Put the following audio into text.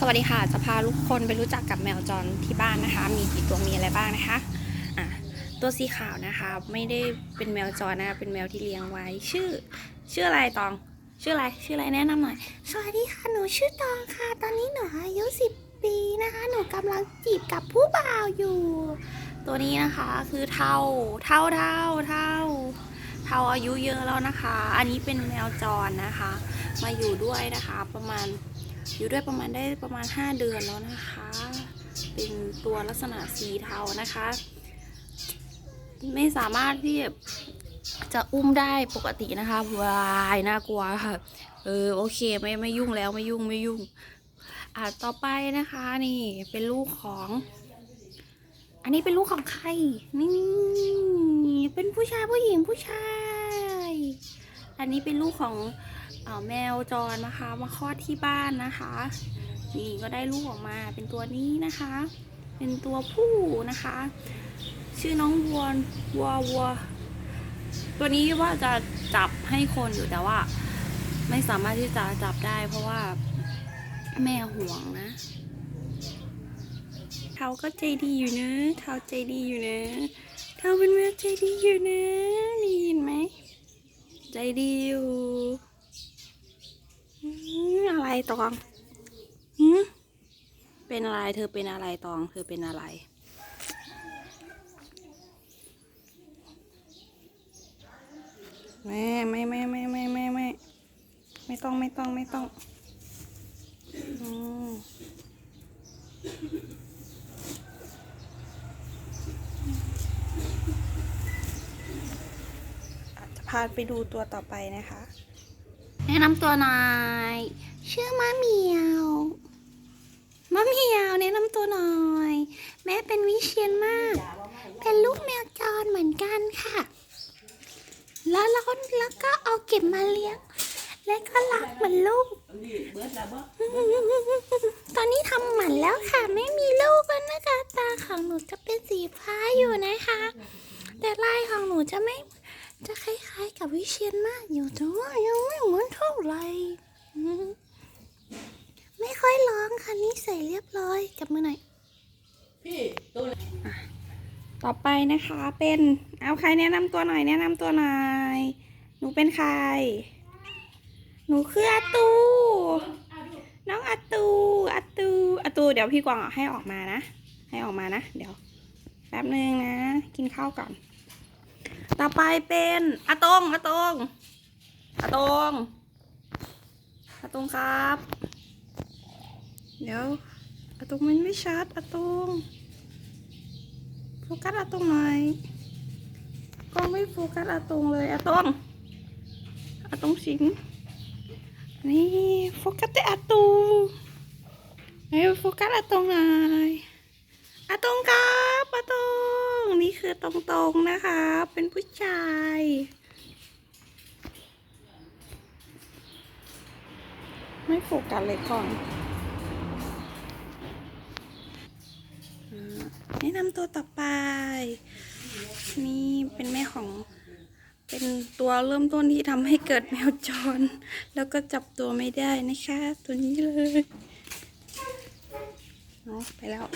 สวัสดีค่ะ จะพาทุกคนไปรู้จักกับแมวจรที่บ้านนะคะ มีกี่ตัวมีอะไรบ้างนะคะอะตัวสีขาวนะคะ ไม่ได้เป็นแมวจรนะคะเป็นแมวที่เลี้ยงไว้ ชื่อ ชื่ออะไรตอง ชื่ออะไร ชื่ออะไรแนะนำหน่อย สวัสดีค่ะ หนูชื่อตองค่ะ ตอนนี้หนูอายุสิบปีนะคะ หนูกำลังจีบกับผู้บ่าวอยู่ ตัวนี้นะคะคือเท่า เท่าเท่าเท่าเท่าอายุเยอะแล้วนะคะ อันนี้เป็นแมวจรนะคะ มาอยู่ด้วยนะคะ ประมาณ อยู่ด้วยประมาณได้ประมาณ 5 เดือนแล้วนะคะ เป็นตัวลักษณะสีเทานะคะ ไม่สามารถที่จะอุ้มได้ปกตินะคะวายน่ากลัวค่ะ เออโอเคไม่ไม่ยุ่งแล้วไม่ยุ่งไม่ยุ่ง อะต่อไปนะคะนี่เป็นลูกของ อันนี้เป็นลูกของใคร นี่เป็นผู้ชายผู้หญิงผู้ชาย อันนี้เป็นลูกของ แมวจรนะคะ มาคลอดที่บ้านนะคะ นี่ก็ได้ลูกออกมาเป็นตัวนี้นะคะ เป็นตัวผู้นะคะ ชื่อน้องวัววัววัวตัวนี้ว่าจะจับให้คนอยู่แต่ว่า ไม่สามารถที่จะจับได้เพราะว่าแม่ห่วงนะเทาก็ใจดีอยู่นะเทาใจดีอยู่นะเทาเป็นแมวใจดีอยู่นะได้ยินไหม ใจดีอยู่ ตองหืมเป็นอะไร เธอเป็นอะไรตอง เธอเป็นอะไร แม่ไม่ไม่ไม่ไม่ไม่ไม่ไม่ต้องไม่ต้องไม่ต้องอืมอาจจะพาไปดูตัวต่อไปนะคะ แนะนำตัวหน่อยชื่อมะเหมียวมะเหมียวแนะนำตัวหน่อย แม่เป็นวิเชียนมาก เป็นลูกแมวจรเหมือนกันค่ะ แล้วเราแล้วก็เอาเก็บมาเลี้ยง และก็รักเหมือนลูก ตอนนี้ทำหมันแล้วค่ะ ไม่มีลูกแล้วนะคะ ตาของหนูจะเป็นสีฟ้าอยู่นะคะ แต่ลายของหนูจะไม่ จะคล้ายๆกับวิเชียนมากอยู่แต่ว่ายังไม่เหมือนเท่าไหร่ไม่ค่อยร้องค่ะนี่ใส่เรียบร้อยจับมือหน่อยต่อไปนะคะเป็นเอาใครแนะนำตัวหน่อย แนะนำตัวหน่อยหนูเป็นใคร หนูคืออาตู น้องอาตูอาตูอาตู เดี๋ยวพี่กวางให้ออกมานะ ให้ออกมานะ เดี๋ยว แป๊บนึงนะ กินข้าวก่อน ต่อไปเป็นอาตงอาตงอาตงอาตงครับ เดี๋ยวอาตงมันไม่ชัดอาตงโฟกัสอาตรงหน่อยกล้องไม่โฟกัสอาตรงเลยอาตรงอาตรงสิงนี่โฟกัสแต่อาตรงเฮ้ยโฟกัสอาตรงหน่อยอาตรงครับอาตง คือตรงๆนะคะ เป็นผู้ชาย ไม่โฟกัสเลยก่อนแนะนำตัวต่อไป นี่เป็นแม่ของ เป็นตัวเริ่มต้นที่ทำให้เกิดแมวจร แล้วก็จับตัวไม่ได้นะคะ ตัวนี้เลยเอาะไปแล้ว